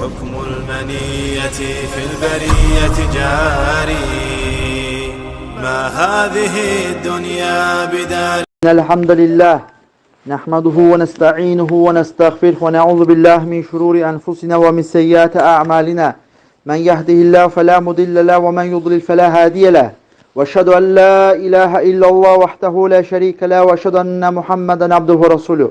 حكم المنية في البرية جاري. ما هذه الدنيا بدار؟ الحمد لله نحمده ونستعينه ونستغفره ونعوذ بالله من شرور أنفسنا ومن سيئات أعمالنا. من يهده الله فلا مضل له ومن يضلل فلا هادي له. وأشهد أن لا إله إلا الله وحده لا شريك له وأشهد أن محمدا عبده ورسوله.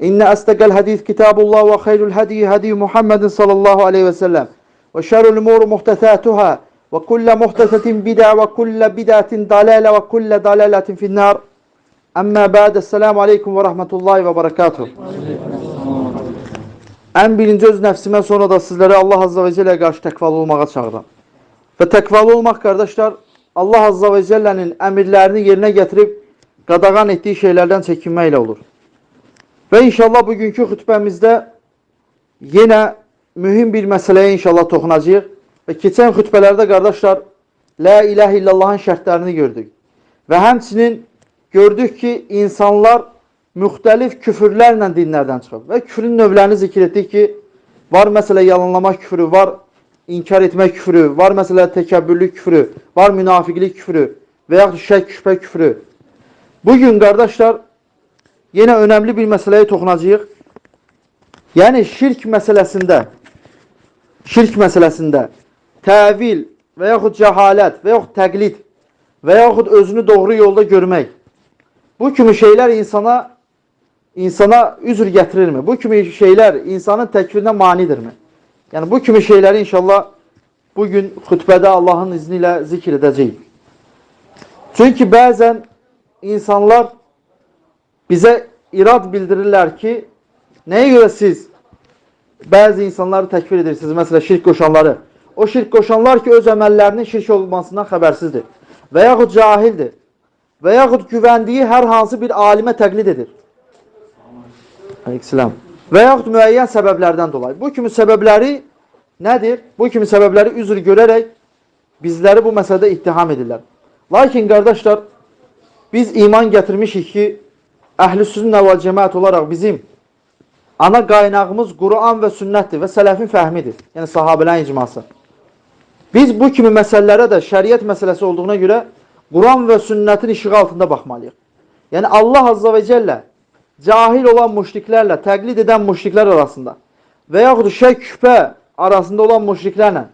İnne astekel hadis kitabullah ve hayrul hadi hadi Muhammedin sallallahu aleyhi ve sellem. Ve şerrul umur muhtesatuhâ ve kulle muhtesetin bid'a ve kulle bid'atin dalale ve kulle dalaletin finnar. Amma ba'de selamu aleyküm ve rahmetullahi ve berekatuhu. En birinci öz nefsime sonra da sizleri Allah Azze ve Celle'ye karşı tekvalı olmağa çağırdım. Ve tekvalı olmak kardeşler Allah Azze ve Celle'nin emirlerini yerine getirip qadağan ettiği şeylerden çekinmeyle olur. Və inşallah bugünkü xütbəmizdə yenə mühüm bir məsələyə inşallah toxunacağıq. Və keçən xütbələrdə qardaşlar La ilahe illallahın şərtlərini gördük. Və həmçinin gördük ki, insanlar müxtəlif küfürlərlə dinlərdən çıxıb. Və küfrün növlərini zikr etdik ki, var məsələ yalanlamaq küfrü, var inkar etmək küfrü, var məsələ təkəbbürlük küfrü, var münafiqlik küfrü və yaxud şək şübhə küfrü. Bugün qardaşlar yenə önəmli bir məsələyə toxunacağıq. Yəni şirk məsələsində şirk məsələsində təvil və yaxud cəhalət və yaxud təqlid və yaxud özünü doğru yolda görmək. Bu kimi şeylər insana insana üzr gətirirmi? Bu kimi şeylər insanın təkvirinə manidirmi? Yəni bu kimi şeyləri inşallah bugün xütbədə Allahın izni ilə zikr edəcəyik. Çünki bəzən insanlar bizə irad bildirirlər ki, nəyə görə siz bəzi insanları təkfir edirsiniz, məsələn şirk qoşanları. O şirk qoşanlar ki, öz əməllərinin şirk olmasından xəbərsizdir. Və yaxud cahildir. Və yaxud güvəndiyi hər hansı bir alimə təqlid edir. Əleyhissalam. Və yaxud müəyyən səbəblərdən dolayı. Bu kimi səbəbləri nədir? Bu kimi səbəbləri üzr görərək bizləri bu məsələdə ittiham edirlər. Lakin qardaşlar, biz iman gətirmişik ki, əhl-i sünnə və cəmaət olaraq bizim ana qaynağımız Quran və sünnətdir və sələfin fəhmidir. Yəni sahabələrin icması. Biz bu kimi məsələlərə də şəriət məsələsi olduğuna görə Quran və sünnətin işığı altında baxmalıyıq. Yəni Allah Azza və Cəllə cahil olan müşriklərlə, təqlid edən müşriklər arasında yaxud şək şübhə arasında olan müşriklərlə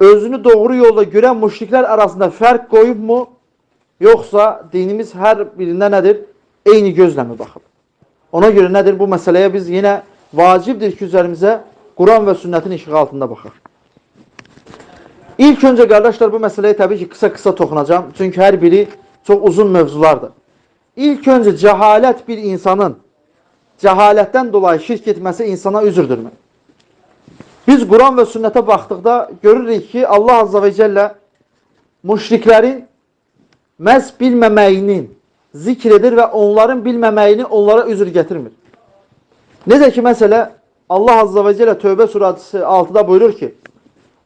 özünü doğru yolda görən müşriklər arasında fərq qoyubmu? Yoxsa dinimiz hər birində nədir? Eyni gözlə mi baxıb? Ona görə nədir? Bu məsələyə biz yenə vacibdir ki, üzərimizə Quran və sünnətin işığı altında baxaq. İlk öncə qardaşlar bu məsələyə təbii ki, qısa-qısa toxunacağım. Çünki hər biri çox uzun mövzulardır. İlk öncə cəhalət bir insanın cəhalətdən dolayı şirk etməsi insana üzürdürmü? Biz Quran və sünnətə baxdıqda görürük ki, Allah Azza və Cəllə müşriklərin məhz bilməməyinin zikr edir və onların bilməməyini onlara üzr gətirmir. Necə ki, məsələ Allah Azza və Cəllə Tövbə surəsi 6-da buyurur ki,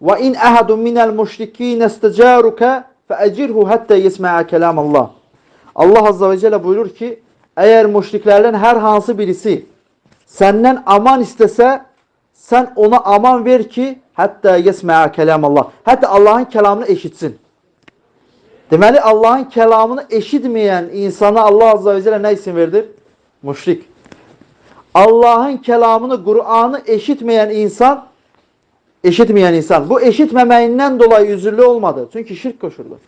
Və in əhədun minəl müşrikin istəcəruka fəəcirhu həttə yesməə kəlam Allah. Azza və Cəllə buyurur ki, əgər müşriklərdən hər hansı birisi səndən aman istəsə, sən ona aman ver ki, hətta yesməə kəlam Allah. Hətta Allahın kəlamını eşitsin. Deməli, Allahın kəlamını eşitməyən insana Allah Azza və Cəllə nə isim verdir? Müşrik. Allahın kəlamını, Qur'anı eşitməyən insan, eşitməyən insan, bu eşitməməyindən dolayı üzürlü olmadı. Çünki şirk koşurdu.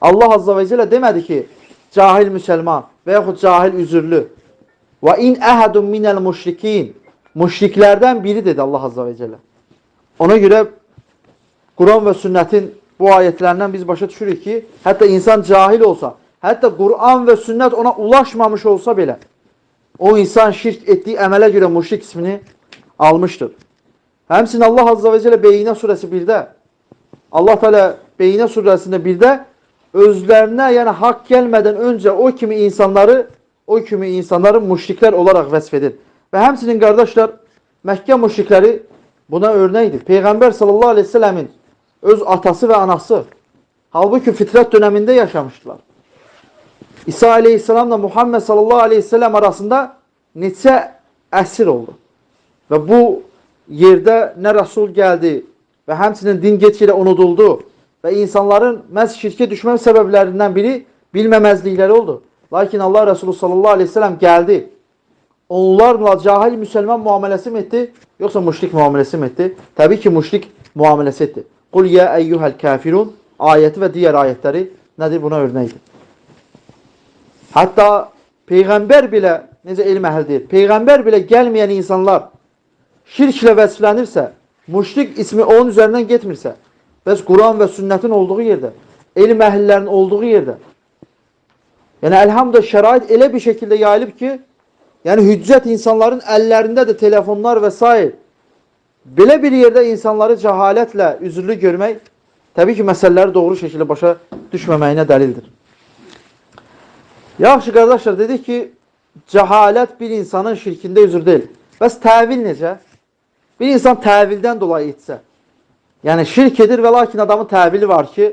Allah Azza və Cəllə demədi ki, cahil müsəlman və cahil üzürlü. Və in əhədun minəl müşrikin. Müşriklərdən biri dedi Allah Azza və Cəllə. Ona görə Quran və sünnətin bu ayətlərindən biz başa düşürük ki, hətta insan cahil olsa, hətta Quran və sünnət ona ulaşmamış olsa belə, o insan şirk etdiyi əmələ görə müşrik ismini almışdır. Həmçinin Allah Azza və Cəllə Beyyinə surəsi 1-də Allah Teala Beyyinə surəsində 1-də özlərinə, yəni haqq gəlmədən öncə o kimi insanları o kimi insanları müşriklər olaraq vəsf edir. Və həmçinin qardaşlar Məkkə müşrikləri buna örnəkdir. Peyğəmbər sallallahu əleyhi və səlləmin öz atası və anası halbuki fitrət dövründə yaşamışdılar. İsa aleyhisselamla Muhammed sallallahu aleyhi ve arasında neçə əsir oldu. Və bu yerdə nə Rasul gəldi və həmçinin din get-gedə unuduldu və insanların məhz şirkə düşmə səbəblərindən biri bilməməzlikləri oldu. Lakin Allah Resulü sallallahu aleyhi ve gəldi. Onlarla cahil müsəlman muameləsi mi etdi, yoxsa müşrik muameləsi mi etdi? Təbii ki, müşrik muameləsi etdi. Qul ya eyyuhel kafirun ayəti və digər ayətləri nədir? Buna örnəkdir. Hatta peyğəmbər belə necə elm əhli deyir. Peyğəmbər belə gəlməyən insanlar şirklə vəsflənirsə, müşrik ismi onun üzərindən getmirsə, bəs Quran və sünnətin olduğu yerdə, elm əhllərinin olduğu yerdə. Yəni elhamdülillah şərait elə bir şəkildə yayılıb ki, yəni hüccət insanların əllərindədir telefonlar və s. Belə bir yerdə insanları cəhalətlə üzürlü görmək təbii ki, məsələləri doğru şəkildə başa düşməməyinə dəlildir. Yaxşı qardaşlar dedik ki, cəhalət bir insanın şirkində üzr deyil. Bəs təvil necə? Bir insan təvildən dolayı etsə, yəni şirk edir və lakin adamın təvili var ki,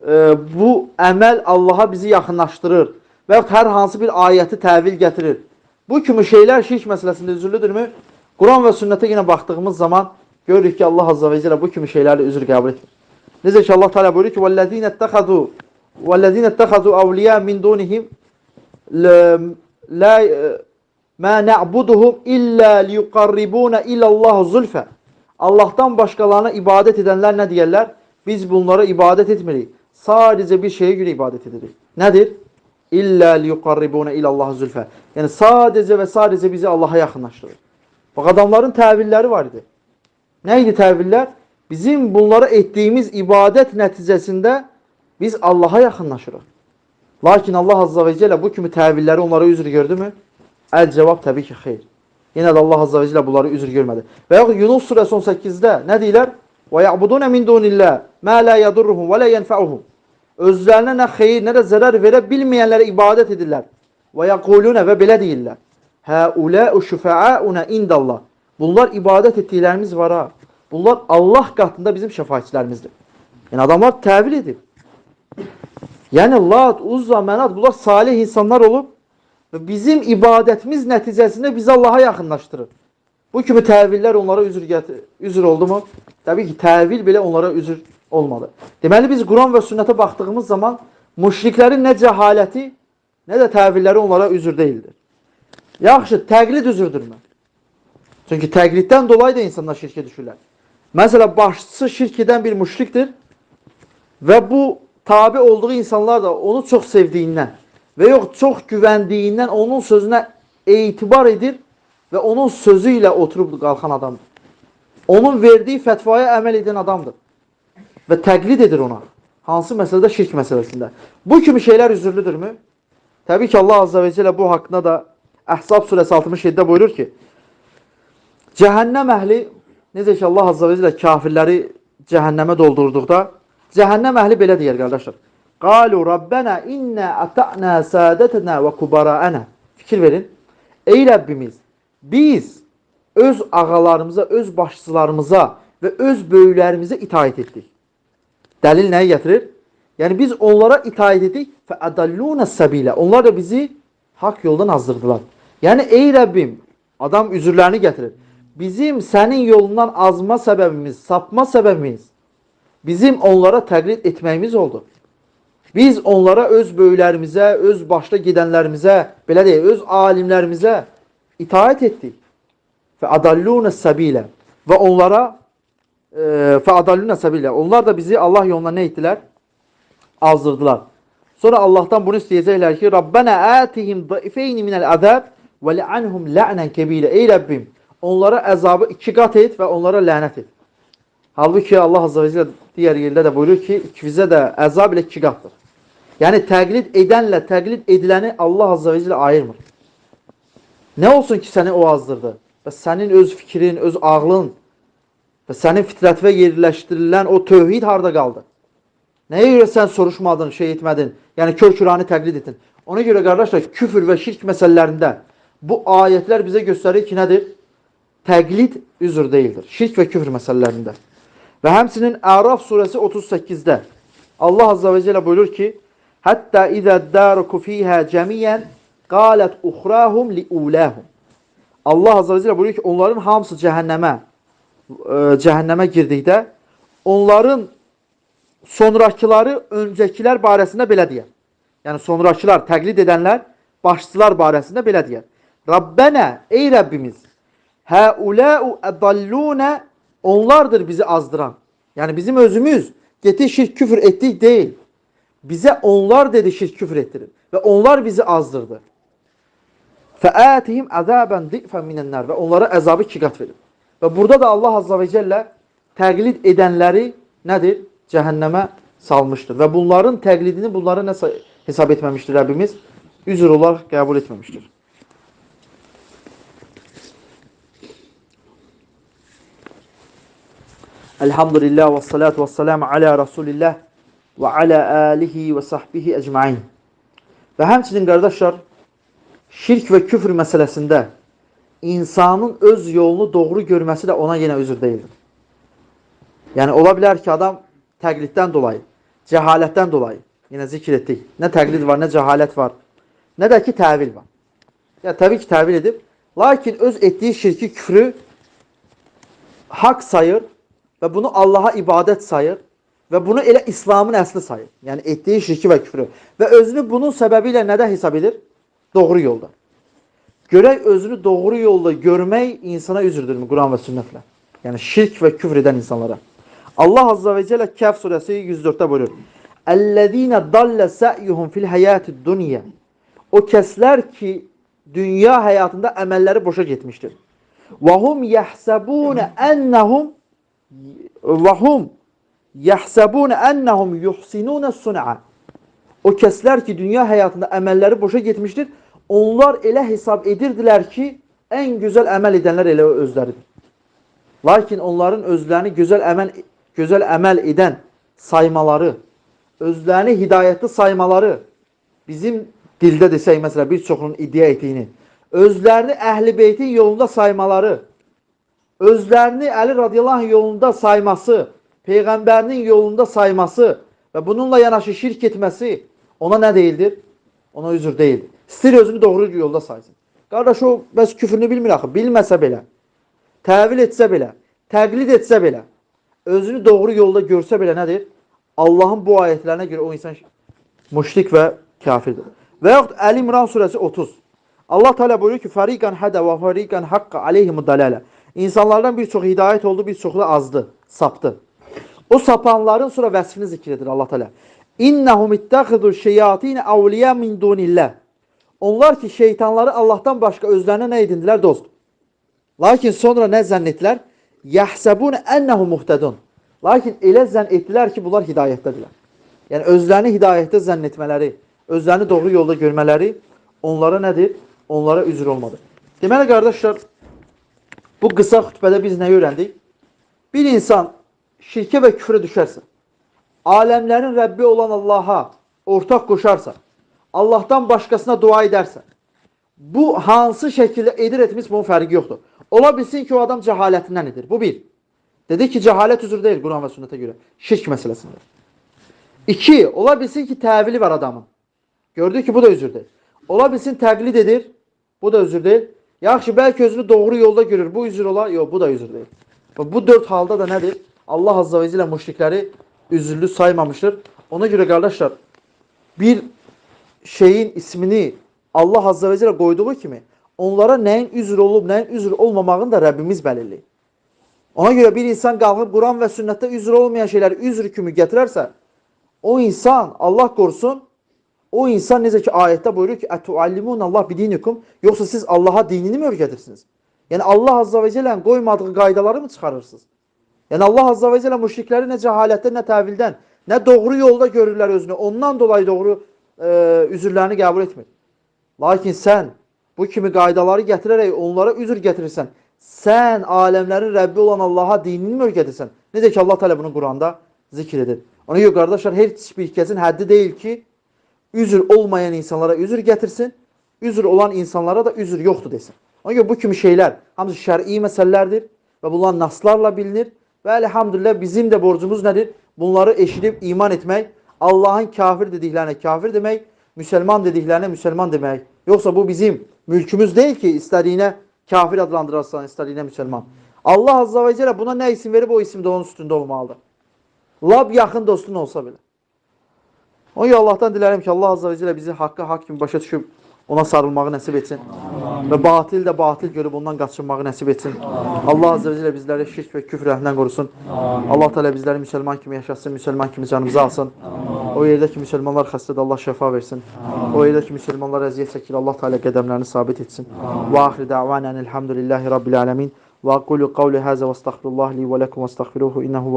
e, bu əməl Allaha bizi yaxınlaşdırır və yaxud hər hansı bir ayəti təvil gətirir. Bu kimi şeylər şirk məsələsində üzürlüdürmü? Quran və sünnətə yenə baxdığımız zaman görürük ki, Allah Azza və Cəllə bu kimi şeylərlə üzr qəbul etmir. Necə ki Allah Teala buyurur ki: "Vellezine ittehadu vellezine ittehadu awliya min dunihim la ma na'buduhum illa liyuqarribuna ila Allah zulfa." Allah'tan başkalarına ibadet edenler ne diyerler? Biz bunlara ibadet etmeliyiz. Sadece bir şeye göre ibadet ederiz. Nedir? İlla liyuqarribuna ila Allah zulfa. Yani sadece ve sadece bizi Allah'a yakınlaştırır. Bak adamların tevilleri vardı. Neydi teviller? Bizim bunlara ettiğimiz ibadet neticesinde biz Allah'a yakınlaşırız. Lakin Allah Azza ve Celle bu kimi tevilleri onlara üzr gördü mü? El cevap tabii ki hayır. Yine de Allah Azza ve Celle bunları üzr görmedi. Ve yok Yunus suresi 18'de ne diyorlar? Ya'budune min dunillah ma la yadurruhum ve la yenfa'uhum. Özlerine ne hayır ne de zarar verebilmeyenlere ibadet edirlər. Yakulune ve belə deyirlər. Haulâ'u şufa'auna indallah. Bunlar ibadet ettiklerimiz var ha. Bunlar Allah katında bizim şefaatçilerimizdir. Yani adamlar təvil edir. Yani Lat, Uzza, Menat bunlar salih insanlar olup ve bizim ibadetimiz neticesinde bizi Allah'a yakınlaştırır. Bu kimi təvillər onlara üzür, üzür oldu mu? Təbii ki, təvil belə onlara üzür olmadı. Deməli biz Quran və sünnətə baxdığımız zaman müşriklərin nə cəhaləti, nə də təvilləri onlara üzür deyildir. Yaxşı, təqlid üzürdürmü? Çünki təqliddən dolayı da insanlar şirkə düşürlər. Mesela başçısı şirk bir müşriktir ve bu tabi olduğu insanlar da onu çok sevdiğinden ve yok çok güvendiğinden onun sözüne itibar edir ve onun sözüyle oturup kalkan adamdır. Onun verdiği fetvaya emel eden adamdır. Ve teklid edir ona. Hansı meselede? Şirk meselesinde. Bu kimi şeyler üzürlüdür mü? Tabii ki Allah Azze ve Celle bu hakkında da Ahzab suresi 67'de buyurur ki Cehennem ehli Necə ki Allah Azza və Cəllə kafirləri cəhənnəmə doldurduqda, cəhənnəm əhli belə deyər qardaşlar. Qalu Rabbana inna ata'na sadatana və kubara'ana. Fikir verin. Ey Rəbbimiz, biz öz ağalarımıza, öz başçılarımıza və öz böyüklərimizə itaat etdik. Dəlil nəyi gətirir? Yəni biz onlara itaat etdik və adalluna sabila. Onlar da bizi haqq yoldan azdırdılar. Yəni ey Rəbbim, adam üzürlərini gətirir. Bizim senin yolundan azma səbəbimiz, sapma səbəbimiz bizim onlara təqlid etməyimiz oldu. Biz onlara öz böyüklərimizə, öz başda gedənlərimizə, belə deyək, öz alimlərimizə itaat etdik. Və adalluna səbilə və onlara e, və adalluna səbilə. Onlar da bizi Allah yoluna nə etdilər? Azdırdılar. Sonra Allah'tan bunu istəyəcəklər ki, Rabbana atihim daifeyni minel azab və li'anhum la'nen kebile. Ey Rəbbim, onlara əzabı iki qat et və onlara lənət et. Halbuki Allah Azze ve Celle diğer yerdə də buyurur ki, ikimizə də əzab ilə iki qatdır. Yəni təqlid edənlə təqlid ediləni Allah Azze ve Celle ayırmır. Nə olsun ki səni o azdırdı? Və sənin öz fikrin, öz ağlın Və sənin fitrətvə yerləşdirilən o tövhid harda qaldı? Nəyə görə sən soruşmadın, şey etmədin? Yəni kör-kürani təqlid etdin. Ona görə qardaşlar, küfür və şirk məsələlərində bu ayətlər bizə göstərir ki, nədir? Təqlid üzr deyildir. Şirk və küfür məsələlərində. Və həmçinin Əraf surəsi 38-də Allah azza və cəllə buyurur ki: "Hətta izə daraku fiha cəmiyan qalet uxrahum liulahum." Allah azza və cəllə buyurur ki, onların hamısı cəhənnəmə e, cəhənnəmə girdikdə onların sonrakıları öncəkilər barəsində belə deyər. Yəni sonrakılar, təqlid edənlər, başçılar barəsində belə deyər. Rabbənə, ey Rəbbimiz, həuləu ədallunə onlardır bizi azdıran. Yəni bizim özümüz getdik şirk küfür etdik deyil. Bizə onlar dedi şirk küfür etdirir və onlar bizi azdırdı. Fəətihim əzəbən di'fən minənlər və onlara əzabı iki qat verir. Və burada da Allah Azza və Cəllə təqlid edənləri nədir? Cəhənnəmə salmışdır. Və bunların təqlidini bunlara nə hesab etməmişdir Rəbbimiz? Üzr olaraq qəbul etməmişdir. Elhamdülillah və salatu və selamu ala Rasulillah və ala alihi və sahbihi ecmain. Və həmçinin qardaşlar, şirk və küfür məsələsində insanın öz yolunu doğru görməsi də ona yenə üzr deyildir. Yəni ola bilər ki, adam təqliddən dolayı, cəhalətdən dolayı, zikr etdik. Nə təqlid var, nə cəhalət var, nə də ki təvil var. Ya təbii ki, təvil edib, lakin öz etdiyi şirki, küfrü haqq sayır və bunu Allaha ibadət sayır və bunu elə İslamın əsli sayır. Yəni etdiyi şirki və küfrü və özünü bunun səbəbi ilə nədə hesab edir? Doğru yolda. Görək özünü doğru yolda görmək insana üzrdürmü Quran və sünnətlə? Yəni şirk və küfr edən insanlara. Allah Azza və Cəllə Kəhf surəsi 104-də buyurur. Əllezine dalle sa'yuhum fil hayatid dunya. O kəslər ki, dünya həyatında əməlləri boşa getmişdir. Və hum ennehum və hum yahsabun ennehum yuhsinun sun'a. O kəslər ki, dünya həyatında əməlləri boşa getmişdir, onlar elə hesab edirdilər ki, ən gözəl əməl edənlər elə özləridir. Lakin onların özlərini gözəl əməl gözəl əməl edən saymaları, özlərini hidayətli saymaları bizim dildə desək məsələn bir çoxunun iddia etdiyini, özlərini Əhl-i Beytin yolunda saymaları, özlərini Əli radiyallahu anh yolunda sayması, peyğəmbərinin yolunda sayması və bununla yanaşı şirk etməsi ona nə deyildir? Ona üzr deyildir. İstir özünü doğru yolda saysın. Qardaş o bəs küfrünü bilmir axı. Bilməsə belə, təvil etsə belə, təqlid etsə belə, özünü doğru yolda görsə belə nədir? Allahın bu ayətlərinə görə o insan müşrik və kafirdir. Və yaxud Əli İmran surəsi 30. Allah Teala buyurur ki: "Fariqan hada və fariqan haqqa aleyhimud dalale." İnsanlardan bir çox hidayət oldu, bir çoxu azdı, sapdı. O sapanların sonra vəsfini zikr edir Allah Teala. İnnahum ittakhadu şeyatin awliya min dunillah. Onlar ki şeytanları Allah'tan başqa özlərinə nə edindilər dost? Lakin sonra nə zənn etdilər? Yahsabun ennehum muhtedun. Lakin elə zənn etdilər ki, bunlar hidayətdədirlər. Yəni özlərini hidayətdə zənn etmələri, özlərini doğru yolda görmələri onlara nədir? Onlara üzr olmadı. Deməli qardaşlar, bu qısa xütbədə biz nə öyrəndik? Bir insan şirkə və küfrə düşərsə, aləmlərin Rəbbi olan Allaha ortaq qoşarsa, Allahdan başqasına dua edərsə, bu hansı şəkildə edir etmiş bunun fərqi yoxdur. Ola bilsin ki, o adam cəhalətindən edir. Bu bir. Dedi ki, cəhalət üzr deyil Quran və sünnətə görə. Şirk məsələsində. İki, ola bilsin ki, təvili var adamın. Gördük ki, bu da üzr deyil. Ola bilsin təqlid edir. Bu da üzr deyil. Yaxşı, bəlkə özünü doğru yolda görür. Bu üzr ola? Yox, bu da üzr deyil. Bu dörd halda da nədir? Allah Azza və Cəllə müşrikləri üzürlü saymamışdır. Ona görə qardaşlar, bir şeyin ismini Allah Azza və Cəllə qoyduğu kimi onlara nəyin üzr olub, nəyin üzr olmamağını da Rəbbimiz bəlirləyir. Ona görə bir insan qalxıb Quran və sünnətdə üzr olmayan şeyləri üzr kimi gətirərsə, o insan Allah qorusun, o insan necə ki ayətdə buyurur ki, "Ətuallimun Allah bidinikum" yoxsa siz Allaha dinini mi öyrədirsiniz? Yəni Allah Azza və Cəllənin qoymadığı qaydaları mı çıxarırsınız? Yəni Allah Azza və Cəllə müşrikləri nə cəhalətdən, nə təvildən, nə doğru yolda görürlər özünü. Ondan dolayı doğru e, üzrlərini qəbul etmir. Lakin sən bu kimi qaydaları gətirərək onlara üzr gətirirsən. Sən aləmlərin Rəbbi olan Allaha dinini mi öyrədirsən? Necə ki Allah Teala bunu Quranda zikr edir. Ona görə qardaşlar heç bir kəsin həddi deyil ki, üzr olmayan insanlara üzr gətirsin, üzr olan insanlara da üzr yoxdur desin. Ona görə bu kimi şeylər hamısı şər'i məsələlərdir və bunlar naslarla bilinir və elhamdülillah bizim də borcumuz nədir? Bunları eşidib iman etmək, Allahın kafir dediklərinə kafir demək, müsəlman dediklərinə müsəlman demək. Yoxsa bu bizim mülkümüz deyil ki, istədiyinə kafir adlandırarsan, istədiyinə müsəlman. Allah Azza və Cəllə buna nə isim verib o isim də onun üstündə olmalıdır. Lab yaxın dostun olsa belə. Görə Allahdan dilərim ki, Allah Azza və Cəllə bizi haqqa haqq kimi başa düşüb ona sarılmağı nəsib etsin. Və batil də batil görüb ondan qaçınmağı nəsib etsin. Allah Azza və Cəllə bizləri şirk və küfr əhlindən qorusun. Allah Teala bizləri müsəlman kimi yaşatsın, müsəlman kimi canımızı alsın. O yerdə ki, müsəlmanlar xəstədir, Allah şəfa versin. O yerdə ki, müsəlmanlar əziyyət çəkir, Allah Teala qədəmlərini sabit etsin. Və axir da'vanan elhamdülillahi rabbil alamin. Və aqulu qawli haza və estəğfirullah li və lakum və estəğfiruhu innehu